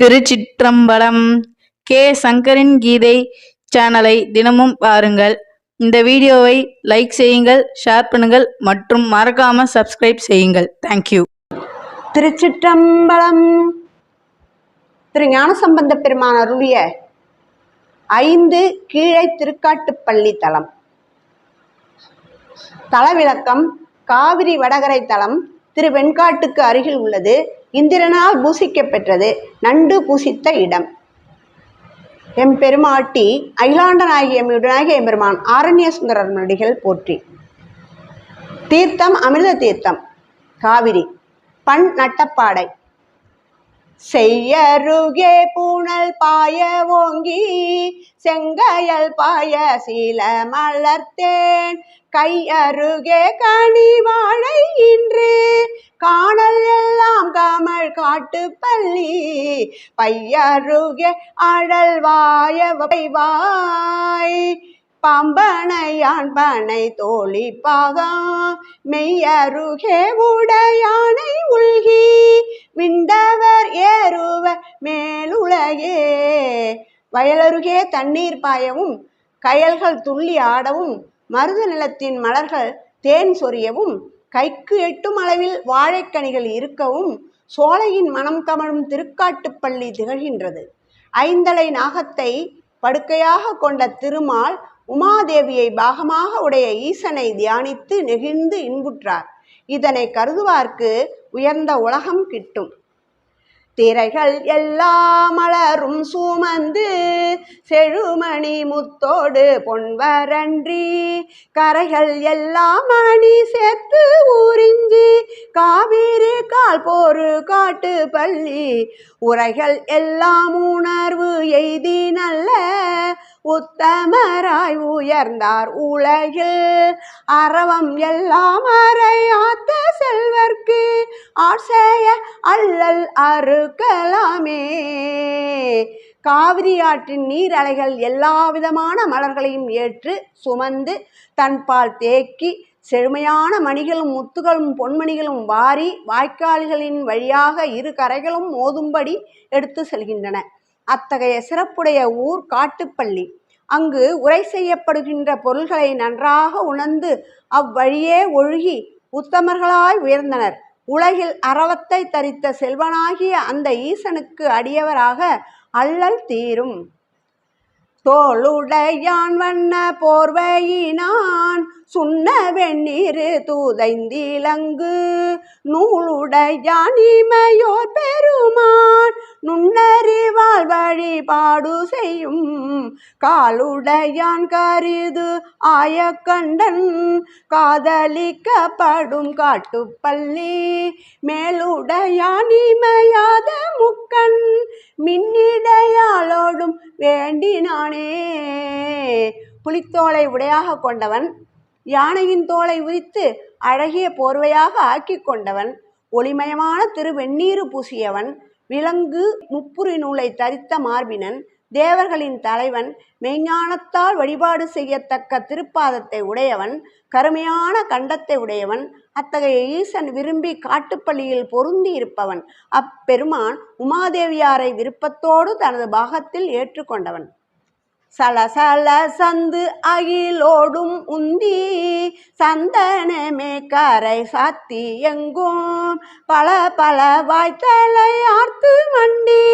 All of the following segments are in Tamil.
திருச்சிற்றம்பலம் கே. சங்கரின் கீதை சேனலை தினமும் பாருங்கள். இந்த வீடியோவை லைக் செய்யுங்கள் ஷேர் பண்ணுங்கள் மற்றும் மறக்காம சப்ஸ்கிரைப் செய்யுங்கள். தேங்க்யூ திருச்சிற்றம்பலம். திரு ஞானசம்பந்த பெருமான் அருளிய ஐந்து கீழை திருக்காட்டுப்பள்ளி தலம். தலவிளக்கம் காவிரி வடகரை தலம் திரு வெண்காட்டுக்கு அருகில் உள்ளது. இந்திரனால் பூசிக்கப்பெற்றது நண்டு பூசித்த இடம். எம்பெருமாட்டி அகிலாண்டநாயகி எம்மியுடனாகிய எம்பெருமான் ஆரண்ய சுந்தரர் நடிகள் போற்றி. தீர்த்தம் அமிர்த தீர்த்தம். காவிரி. பண் நட்டப்பாடை. செய்யருகே பூணல் பாய ஓங்கி செங்கையல் பாய சீல மலர்த்தேன். கையருகே கனி வாழை இன்று காணல் எல்லாம் கமல் காட்டு பள்ளி. பையருகே அழல் வாய வைவாய் பாம்பனையான் பனை தோழி பாகா மெய்யருகே உடையானை உள்கி விண்டவர் ஏறுவர் மேலுலகே. வயலருகே தண்ணீர் பாயவும் கயல்கள் துள்ளி ஆடவும் மருத நிலத்தின் மலர்கள் தேன் சொரியவும் கைக்கு எட்டும் அளவில் வாழைக்கனிகள் இருக்கவும் சோலையின் மனம் கமழும் திருக்காட்டுப்பள்ளி திகழ்கின்றது. ஐந்தலை நாகத்தை படுக்கையாக கொண்ட திருமால் உமாதேவியை பாகமாக உடைய ஈசனை தியானித்து நெகிழ்ந்து இன்புற்றார். இதனை கருதுவார்க்கு உயர்ந்த உலகம் கிட்டும். திரைகள் எல்லா மலரும் சுமந்து செழுமணி முத்தோடு பொன்வரன்றி கரைகள் எல்லாம் மணி சேர்த்து ஊரிஞ்சி காவிரி கால் போரு காட்டு பள்ளி உரைகள் எல்லாம் உணர்வு எய்தி நல்ல உத்தமராய் உயர்ந்தார் உலகில். அறவம் எல்லாம் அறையாத்த செல்வர்க்கு ஆசைய அல்லல் அறுக்கலாமே. காவிரி ஆற்றின் நீர் அலைகள் எல்லா விதமான மலர்களையும் ஏற்று சுமந்து தன்பால் தேக்கி செழுமையான மணிகளும் முத்துகளும் பொன்மணிகளும் வாரி வாய்க்கால்களின் வழியாக இரு கரைகளும் மோதும்படி எடுத்து செல்கின்றன. அத்தகைய சிறப்புடைய ஊர் காட்டுப்பள்ளி. அங்கு உரை செய்யப்படுகின்ற பொருள்களை நன்றாக உணர்ந்து அவ்வழியே ஒழுகி உத்தமர்களாய் உயர்ந்தனர். உலகில் அறவத்தை தரித்த செல்வனாகிய அந்த ஈசனுக்கு அடியவராக அல்லல் தீரும். தோளுடையான் வண்ண போர்வையினான் சுண்ண வெந்நீர் தூதைந்திலங்கு நூலுடையான் இமையோர் பெருமான் நுண்ணறிவால் வழிபாடு செய்யும் காலுடையான் கரிது ஆயக்கண்டன் காதலிக்கப்படும் காட்டுப்பள்ளி மேலுடையான் இமையாத முக்கண் மின்னிடையாளோடும் வேண்டினானே. புலித்தோலை உடையாக கொண்டவன் யானையின் தோலை உரித்து அழகிய போர்வையாக ஆக்கி கொண்டவன் ஒளிமயமான திருவெண்ணீரு பூசியவன் விலங்கு முப்புரி நூலை தரித்த மார்பினன் தேவர்களின் தலைவன் மெய்ஞானத்தால் வழிபாடு செய்யத்தக்க திருப்பாதத்தை உடையவன் கருமையான கண்டத்தை உடையவன் அத்தகைய ஈசன் விரும்பி காட்டுப்பள்ளியில் பொருந்தி இருப்பவன் அப்பெருமான் உமாதேவியாரை விருப்பத்தோடு தனது பாகத்தில் ஏற்றுக்கொண்டவன். சலசல சந்து அகிலோடும் உந்தி சந்தனமே கரை சாத்தி எங்கும். பல பல வாய்த்தலை ஆர்த்து மண்டி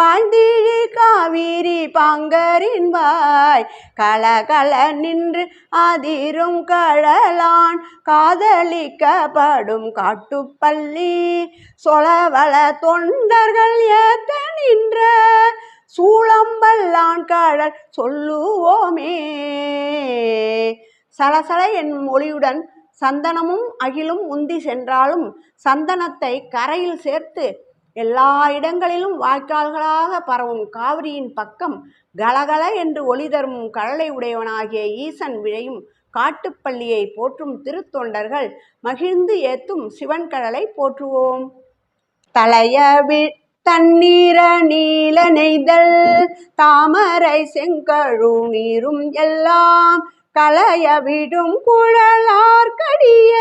பாய்ந்திழி காவிரி பாங்கரின் வாய். கல கல நின்று அதிரும் கழலான் காதலிக்கப்படும் காட்டுப்பள்ளி. சொலவள தொண்டர்கள் ஏத்த நின்ற சூளம்பல்லான் கழல் சொல்லுவோமே. சலசல என் ஒளியுடன் சந்தனமும் அகிலும் உந்தி சென்றாலும் சந்தனத்தை கரையில் சேர்த்து எல்லா இடங்களிலும் வாய்க்கால்களாக பரவும் காவிரியின் பக்கம் கலகல என்று ஒளி தரும் கடலை உடையவனாகிய ஈசன் விழையும் காட்டுப்பள்ளியை போற்றும் திருத்தொண்டர்கள் மகிழ்ந்து ஏத்தும் சிவன் கடலை போற்றுவோம். தலையவி தண்ணீர நீல நெய்தல் தாமரை செங்கழு நீரும் எல்லாம் களைய விடும் குழலார்கடிய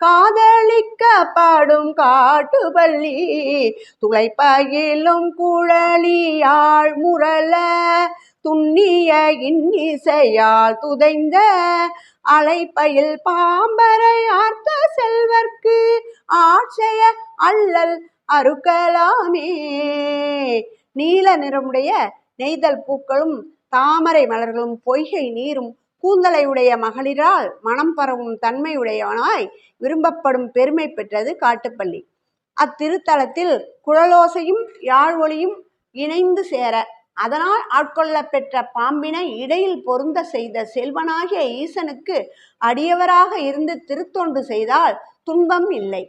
காதலிக்கப்படும் காட்டுபள்ளி துளைப்பயிலும் குழலியாழ் முரள துண்ணிய இன்னிசையால் துதைந்த அலைப்பயில் பாம்பரை ஆர்த்த செல்வர்க்கு ஆட்சய அல்லல் அறுக்கலாமே. நீல நிறமுடைய நெய்தல் பூக்களும் தாமரை மலர்களும் பொய்கை நீரும் கூந்தலை உடைய மகளிரால் மனம் பரவும் தன்மையுடையவனாய் விரும்பப்படும் பெருமை பெற்றது காட்டுப்பள்ளி. அத்திருத்தலத்தில் குழலோசையும் யாழ் ஒளியும் இணைந்து சேர அதனால் ஆட்கொள்ள பெற்ற பாம்பினை இடையில் பொருந்த செய்த செல்வனாகிய ஈசனுக்கு அடியவராக இருந்து திருத்தொண்டு செய்தால் துன்பம் இல்லை.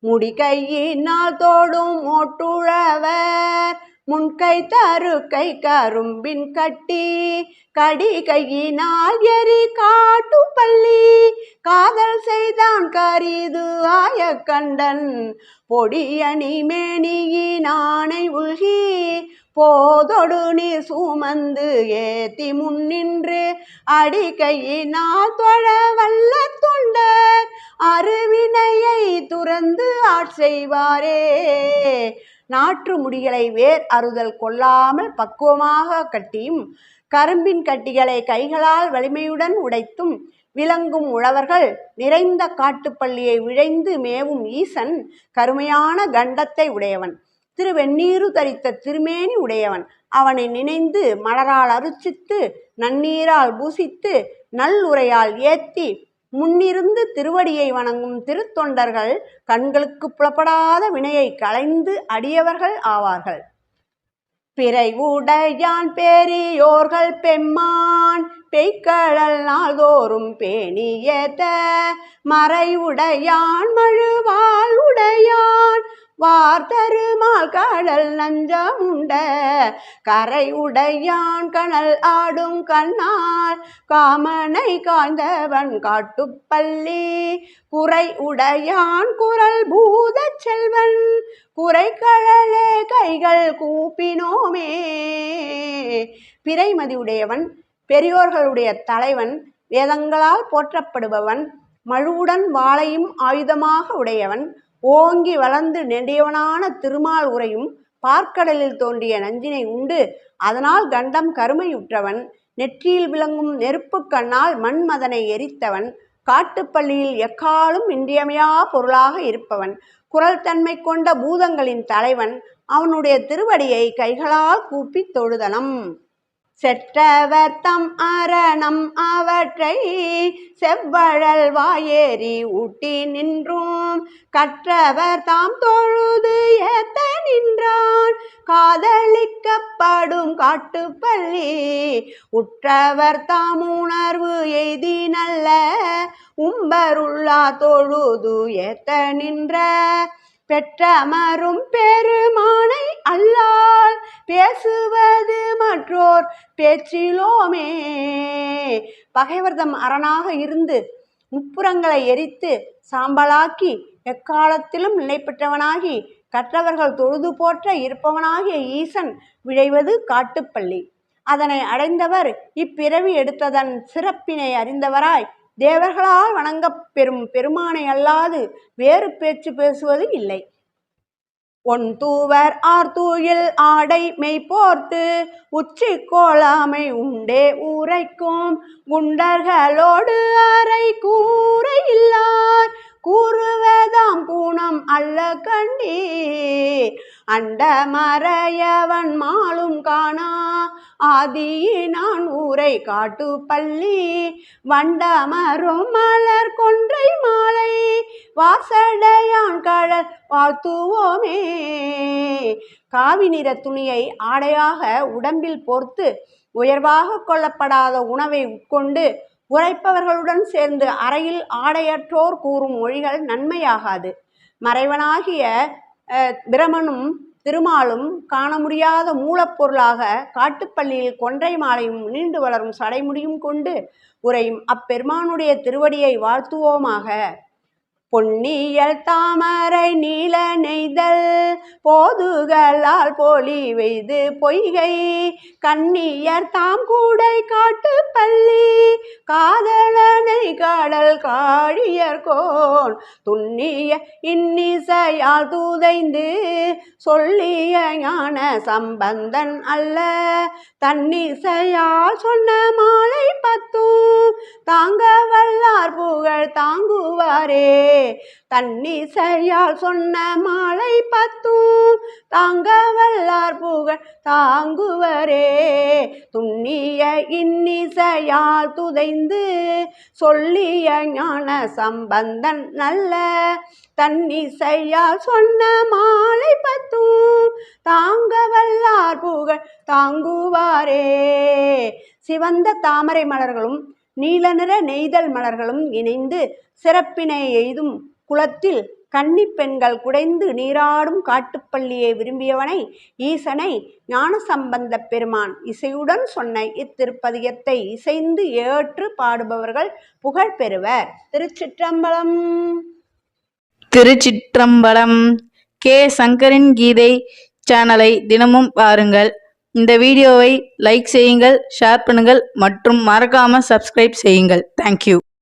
முடி கையினால் தோடும் ஓட்டுழவர் முன்கை தரு கை கரும்பின் கட்டி. கடி கையினால் எரி காட்டு பள்ளி. காதல் செய்தான் கரிது ஆய கண்டன். பொடியணி மேனியின் ஆணை உள்கி. போதொடு நீர் சுமந்து ஏத்தி முன்னின்று அடிக்கையினால் தொழ வல்ல தொண்டர் அருவினையை துறந்து ஆட்செய்வாரே நாற்று முடிகளை வேர் அறுதல் கொள்ளாமல் பக்குவமாக கட்டியும் கரும்பின் கட்டிகளை கைகளால் வலிமையுடன் உடைத்தும் விளங்கும் உழவர்கள் நிறைந்த காட்டுப்பள்ளியை விழைந்து மேவும் ஈசன் கருமையான கண்டத்தை உடையவன். திருவெண்ணீரு தரித்த திருமேனி உடையவன். அவனை நினைந்து மலரால் அருச்சித்து நன்னீரால் பூசித்து நல்லுரையால் ஏத்தி முன்னிருந்து திருவடியை வணங்கும் திருத்தொண்டர்கள் கண்களுக்கு புலப்படாத வினையை களைந்து அடியவர்கள் ஆவார்கள். பிறை உடையான் பெரியோர்கள் பெம்மான் பெய்கழல் நாள்தோறும் பேணியேத்த மறை உடையான் மழுவாள் உடையான் வார்த்தருமால் கடல் நஞ்சமுண்ட கரை உடையான் கணல் ஆடும் கண்ணால் காமனை காய்ந்தவன் காட்டுப்பள்ளி. குறை உடையான் குரல் பூத செல்வன் குறைக்கழலே கைகள் கூப்பினோமே. பிறைமதி உடையவன் பெரியோர்களுடைய தலைவன் வேதங்களால் போற்றப்படுபவன் மழுவுடன் வாளையும் ஆயுதமாக உடையவன் ஓங்கி வளர்ந்து நெடியவனான திருமால் உரையும் பார்க்கடலில் தோன்றிய நஞ்சினை உண்டு. அதனால் கண்டம் கருமையுற்றவன் நெற்றியில் விளங்கும் நெருப்புக் கண்ணால் மண்மதனை எரித்தவன் காட்டுப்பள்ளியில் எக்காலும் இன்றியமையா பொருளாக இருப்பவன் குரல் தன்மை கொண்ட பூதங்களின் தலைவன் அவனுடைய திருவடியை கைகளால் கூப்பி தொழுதனம். செற்றவர் தம் அரணம் அவற்றை செவ்வழல் வாயேறி ஊட்டி நின்றும். கற்றவர் தாம் தொழுது ஏத்த நின்றான் காதலிக்கப்படும் காட்டுப்பள்ளி உற்றவர் தாம் உணர்வு எய்தி நல்ல. உம்பருள்ளா தொழுது ஏத்த நின்ற. பெற்ற அமரும் பெருமானை அல்லால் பேசுவது மற்றோர் பேச்சிலோமே. பகைவர்தம் அரணாக இருந்து முப்புறங்களை எரித்து சாம்பலாக்கி எக்காலத்திலும் நிலை பெற்றவனாகி கற்றவர்கள் தொழுது போற்ற இருப்பவனாகிய ஈசன் விழைவது காட்டுப்பள்ளி. அதனை அடைந்தவர் இப்பிறவி எடுத்ததன் சிறப்பினை அறிந்தவராய் தேவர்களால் வணங்கப் பெறும் பெருமானை அல்லாது வேறு பேச்சு பேசுவது இல்லை. ஒன் தூவர் ஆர்தூயில் ஆடை மெய்போர்த்து உச்சி கோலாமை உண்டே ஊரைக்கும் குண்டர்களோடு அறை கூரை இல்லார் கூறுவதாம் கூணம் அல்ல கண்டி அண்ட மறையவன் மாலும் காணா ஆதியினான் ஊரை காட்டு பள்ளி வண்டமரும் மலர் கொன்றை மாலை வாசடையான் கழல் வாழ்த்துவோமே. காவி நிற துணியை ஆடையாக உடம்பில் போர்த்து உயர்வாக கொள்ளப்படாத உணவை உட்கொண்டு உரைப்பவர்களுடன் சேர்ந்து அறையில் ஆடையற்றோர் கூறும் மொழிகள் நன்மையாகாது. மறைவனாகிய பிரமனும் திருமாலும் காண முடியாத மூலப்பொருளாக காட்டுப்பள்ளியில் கொன்றை மாலையும் நீண்டு வளரும் சடைமுடியும் கொண்டு உரையும் அப்பெருமானுடைய திருவடியை வாழ்த்துவோமாக. பொன்னியல் தாமரை நீல நெய்தல் போதுகளால் பொலி வெய்து பொய்கை. கண்ணியர் தாம் கூடை காட்டு பள்ளி காதலனை காடல் காழியர் கோன் துண்ணிய இன்னிசையால் தூதைந்து சொல்லிய ஞான சம்பந்தன் அல்ல தன்னிசையால் சொன்ன மாலை பத்தும் தாங்க வல்லார் புகழ் தாங்குவாரே. தன்னிசையால் சொன்ன மாலை பத்தும் தாங்க வல்லார் புகழ் தாங்குவரே. துண்ணிய இன்னிசையால் துதைந்து சொல்லிய ஞான சம்பந்தன் நல்ல தன்னிசையால் சொன்ன மாலை பத்தும் தாங்க வல்லார் புகழ் தாங்குவாரே. சிவந்த தாமரை மலர்களும் நீல நிற நெய்தல் மலர்களும் இணைந்து சிறப்பினை எய்தும் குளத்தில் கன்னிப் பெண்கள் குடைந்து நீராடும் காட்டுப்பள்ளியை விரும்பியவனை ஈசனை ஞானசம்பந்தப் பெருமான் இசையுடன் சொன்ன இத்திருப்பதியத்தை இசைந்து ஏற்று பாடுபவர்கள் புகழ் பெறுவர். திருச்சிற்றம்பலம். திருச்சிற்றம்பலம். கே. சங்கரின் கீதை சேனலை தினமும் பாருங்கள் இந்த வீடியோவை லைக் செய்யுங்கள் ஷேர் பண்ணுங்கள் மற்றும் மறக்காமல் சப்ஸ்கிரைப் செய்யுங்கள். தேங்க்யூ